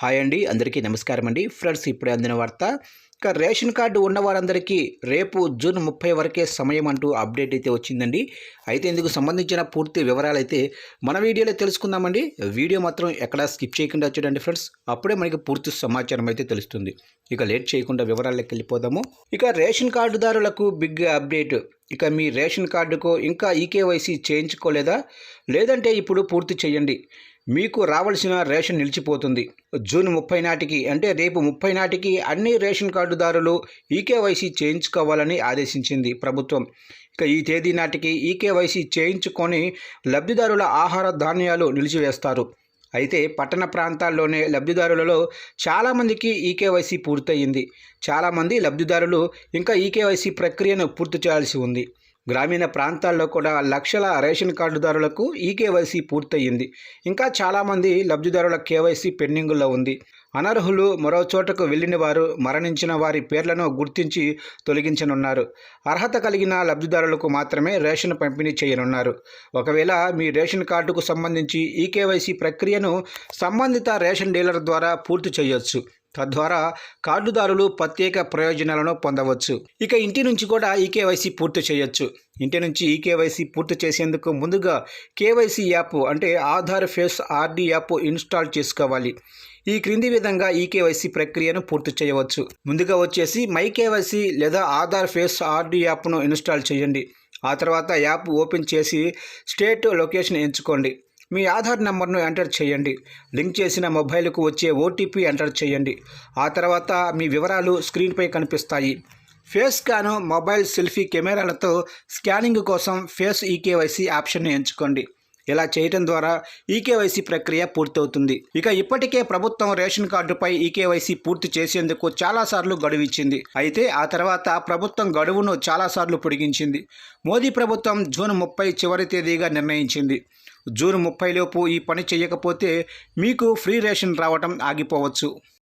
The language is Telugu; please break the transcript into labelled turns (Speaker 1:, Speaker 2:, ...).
Speaker 1: హాయ్ అండి అందరికీ నమస్కారం అండి. ఫ్రెండ్స్ ఇప్పుడే అందిన వార్త. ఇక రేషన్ కార్డు ఉన్న వారందరికీ రేపు జూన్ ముప్పై వరకే సమయం అంటూ అప్డేట్ అయితే వచ్చిందండి. అయితే ఇందుకు సంబంధించిన పూర్తి వివరాలు అయితే మన వీడియోలో తెలుసుకుందామండి. వీడియో మాత్రం ఎక్కడా స్కిప్ చేయకుండా చూడండి ఫ్రెండ్స్. అప్పుడే మనకి పూర్తి సమాచారం అయితే తెలుస్తుంది. ఇక లేట్ చేయకుండా వివరాల్లోకి వెళ్ళిపోదాము. ఇక రేషన్ కార్డుదారులకు బిగ్ అప్డేట్. ఇక మీ రేషన్ కార్డుకు ఇంకా ఈకేవైసీ చేయించుకోలేదా? లేదంటే ఇప్పుడు పూర్తి చేయండి. మీకు రావాల్సిన రేషన్ నిలిచిపోతుంది. జూన్ ముప్పై నాటికి అంటే రేపు ముప్పై నాటికి అన్ని రేషన్ కార్డుదారులు ఈకేవైసీ చేయించుకోవాలని ఆదేశించింది ప్రభుత్వం. ఇక ఈ తేదీ నాటికి ఈకేవైసీ చేయించుకొని లబ్ధిదారుల ఆహార ధాన్యాలు నిలిచివేస్తారు. అయితే పట్టణ ప్రాంతాల్లోనే లబ్ధిదారులలో చాలామందికి ఈకేవైసీ పూర్తయింది. చాలామంది లబ్ధిదారులు ఇంకా ఈకేవైసీ ప్రక్రియను పూర్తి చేయాల్సి ఉంది. గ్రామీణ ప్రాంతాల్లో కూడా లక్షల రేషన్ కార్డుదారులకు ఈ కేవైసీ పూర్తయింది. ఇంకా చాలామంది లబ్ధిదారుల కేవైసీ పెండింగుల్లో ఉంది. అనర్హులు మరో చోటకు వెళ్ళిన వారు మరణించిన వారి పేర్లను గుర్తించి తొలగించనున్నారు. అర్హత కలిగిన లబ్ధిదారులకు మాత్రమే రేషన్ పంపిణీ చేయనున్నారు. ఒకవేళ మీ రేషన్ కార్డుకు సంబంధించి ఈకేవైసీ ప్రక్రియను సంబంధిత రేషన్ డీలర్ ద్వారా పూర్తి చేయొచ్చు. తద్వారా కార్డుదారులు ప్రత్యేక ప్రయోజనాలను పొందవచ్చు. ఇక ఇంటి నుంచి కూడా ఈకేవైసీ పూర్తి చేయొచ్చు. ఇంటి నుంచి ఈకేవైసీ పూర్తి చేసేందుకు ముందుగా కేవైసీ యాప్ అంటే Aadhaar face RD app install చేసుకోవాలి. ఈ క్రింది విధంగా ఈకేవైసీ ప్రక్రియను పూర్తి చేయవచ్చు. ముందుగా వచ్చేసి మై కేవైసీ లేదా ఆధార్ ఫేస్ ఆర్డి యాప్ను ఇన్స్టాల్ చేయండి. ఆ తర్వాత యాప్ ఓపెన్ చేసి స్టేట్ లొకేషన్ ఎంచుకోండి. మీ ఆధార్ నెంబర్ను ఎంటర్ చేయండి. లింక్ చేసిన మొబైల్కు వచ్చే ఓటీపీ ఎంటర్ చేయండి. ఆ తర్వాత మీ వివరాలు స్క్రీన్పై కనిపిస్తాయి. ఫేస్ స్కాను మొబైల్ సెల్ఫీ కెమెరాలతో స్కానింగ్ కోసం ఫేస్ ఈకేవైసీ ఆప్షన్ను ఎంచుకోండి. ఇలా చేయటం ద్వారా ఈకేవైసీ ప్రక్రియ పూర్తవుతుంది. ఇక ఇప్పటికే ప్రభుత్వం రేషన్ కార్డుపై ఈకేవైసీ పూర్తి చేసేందుకు చాలాసార్లు గడువు ఇచ్చింది. అయితే ఆ తర్వాత ప్రభుత్వం గడువును చాలాసార్లు పొడిగించింది. మోదీ ప్రభుత్వం జూన్ ముప్పై చివరి తేదీగా నిర్ణయించింది. జూన్ ముప్పై లోపు ఈ పని చేయకపోతే మీకు ఫ్రీ రేషన్ రావటం ఆగిపోవచ్చు.